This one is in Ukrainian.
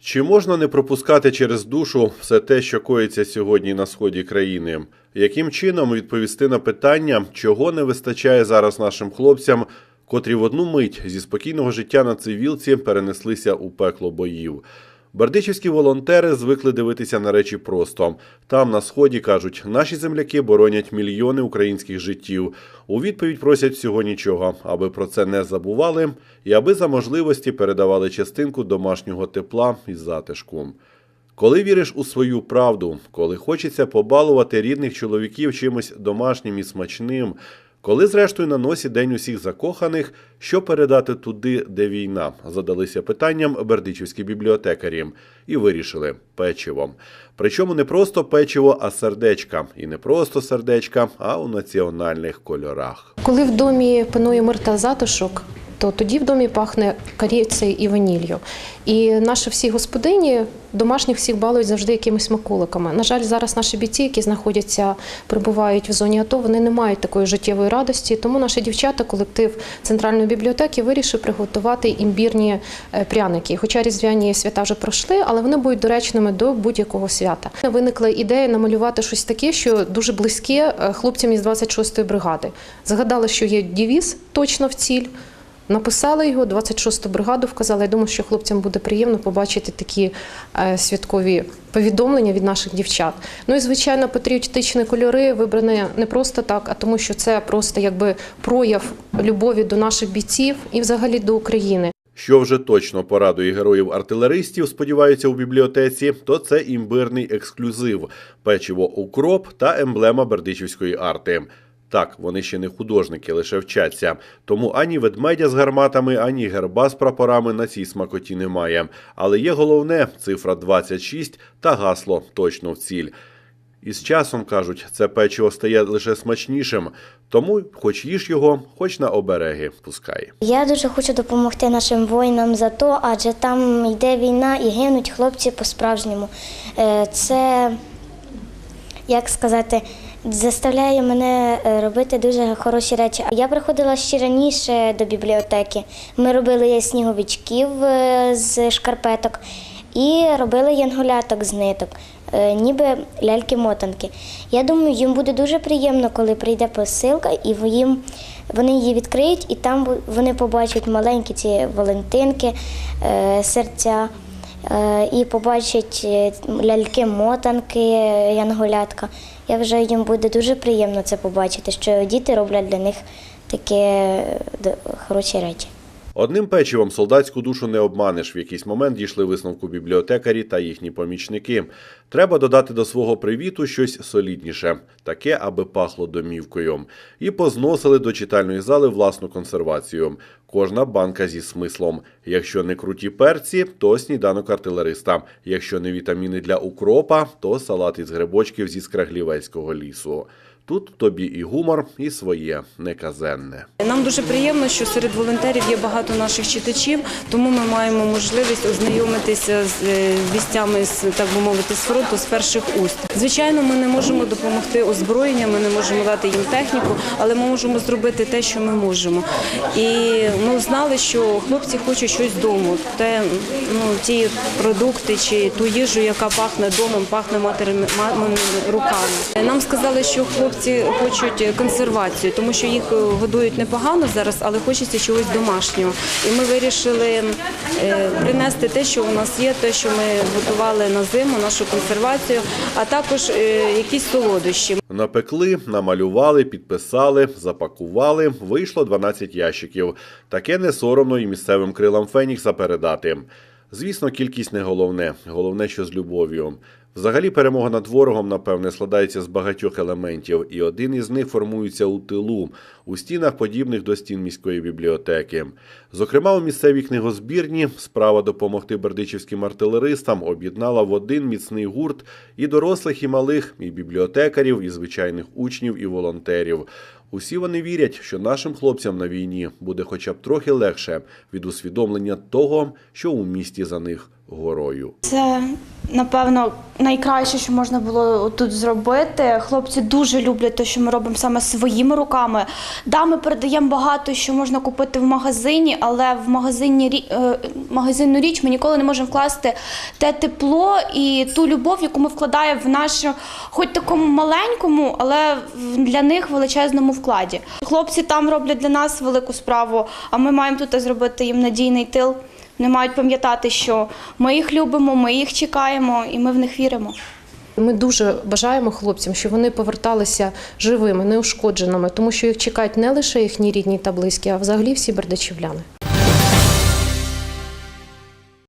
Чи можна не пропускати через душу все те, що коїться сьогодні на сході країни? Яким чином відповісти на питання, чого не вистачає зараз нашим хлопцям, котрі в одну мить зі спокійного життя на цивілці перенеслися у пекло боїв? Бердичівські волонтери звикли дивитися на речі просто. Там, на сході, кажуть, наші земляки боронять мільйони українських життів. У відповідь просять всього нічого, аби про це не забували, і аби за можливості передавали частинку домашнього тепла і затишку. Коли віриш у свою правду, коли хочеться побалувати рідних чоловіків чимось домашнім і смачним, коли, зрештою, на носі день усіх закоханих, що передати туди, де війна, задалися питанням бердичівські бібліотекарі і вирішили печиво. Причому не просто печиво, а сердечка. І не просто сердечка, а у національних кольорах. Коли в домі панує мир та затишок, то тоді в домі пахне корицею і ваніллю. І наші всі господині домашніх всіх балують завжди якимись смаколиками. На жаль, зараз наші бійці, які знаходяться, перебувають в зоні АТО, вони не мають такої життєвої радості. Тому наші дівчата, колектив центральної бібліотеки, вирішив приготувати імбірні е, пряники. Хоча різдвяні свята вже пройшли, але вони будуть доречними до будь-якого свята. Виникла ідея намалювати щось таке, що дуже близьке е, хлопцям із 26-ї бригади. Згадали, що є дівіз точно в ціль. Написали його, 26-ту бригаду вказали. Я думаю, що хлопцям буде приємно побачити такі е, святкові повідомлення від наших дівчат. Ну і звичайно, патріотичні кольори вибрані не просто так, а тому, що це просто якби прояв любові до наших бійців і взагалі до України. Що вже точно порадує героїв артилеристів, сподіваються у бібліотеці, то це імбирний ексклюзив, печиво укроп та емблема бердичівської арти. Так, вони ще не художники, лише вчаться. Тому ані ведмедя з гарматами, ані герба з прапорами на цій смакоті немає. Але є головне цифра 26 та гасло точно в ціль. І з часом кажуть, це печиво стає лише смачнішим, тому хоч їж його, хоч на обереги пускай. Я дуже хочу допомогти нашим воїнам за то, адже там йде війна і гинуть хлопці по-справжньому. Е, Це, як сказати, заставляє мене е, робити дуже хороші речі. Я приходила ще раніше до бібліотеки. Ми робили сніговичків е, з шкарпеток і робили янголяток з ниток, е, ніби ляльки-мотанки. Я думаю, їм буде дуже приємно, коли прийде посилка, і їм вони її відкриють, і там вони побачать маленькі ці валентинки, серця. Е, І побачать е, ляльки-мотанки, е, янголятка. Я вважаю, їм буде дуже приємно це побачити, що діти роблять для них такі хороші речі. Одним печивом солдатську душу не обманеш. В якийсь момент дійшли висновку бібліотекарі та їхні помічники. Треба додати до свого привіту щось солідніше, таке, аби пахло домівкою. І позносили до читальної зали власну консервацію. Кожна банка зі смислом. Якщо не круті перці, то сніданок артилериста. Якщо не вітаміни для укропа, то салат із грибочків зі скраглівецького лісу. Тут тобі і гумор, і своє неказенне. Нам дуже приємно, що серед волонтерів є багато наших читачів, тому ми маємо можливість ознайомитися з е, вістями з так би мовити з фронту з перших уст. Звичайно, ми не можемо допомогти озброєнням, ми не можемо дати їм техніку, але ми можемо зробити те, що ми можемо. І ми знали, що хлопці хочуть щось дому, те ну ті продукти чи ту їжу, яка пахне домом, пахне материми руками. Нам сказали, що хлопці хочуть консервацію, тому що їх е, годують непогано зараз, але хочеться чогось домашнього. І ми вирішили е, принести те, що у нас є, те, що ми готували на зиму, нашу консервацію, а також е, якісь солодощі. Напекли, намалювали, підписали, запакували. Вийшло 12 ящиків. Таке не соромно і місцевим крилам Фенікса передати. Звісно, кількість не головне, головне, що з любов'ю. Взагалі, перемога над ворогом, напевне, складається з багатьох елементів, і один із них формується у тилу, у стінах, подібних до стін міської бібліотеки. Зокрема, у місцевій книгозбірні справа допомогти бердичівським артилеристам об'єднала в один міцний гурт і дорослих, і малих, і бібліотекарів, і звичайних учнів, і волонтерів. Усі вони вірять, що нашим хлопцям на війні буде хоча б трохи легше від усвідомлення того, що у місті за них горою. Це напевно найкраще, що можна було тут зробити. Хлопці дуже люблять те, що ми робимо саме своїми руками. Да, ми передаємо багато, що можна купити в магазині, але в магазині е, магазинну річ ми ніколи не можемо вкласти те тепло і ту любов, яку ми вкладаємо в нашу, хоч такому маленькому, але для них величезному вкладі. Хлопці там роблять для нас велику справу, а ми маємо тут зробити їм надійний тил. Вони мають пам'ятати, що ми їх любимо, ми їх чекаємо і ми в них віримо. Ми дуже бажаємо хлопцям, щоб вони поверталися живими, неушкодженими, тому що їх чекають не лише їхні рідні та близькі, а взагалі всі бердичівляни.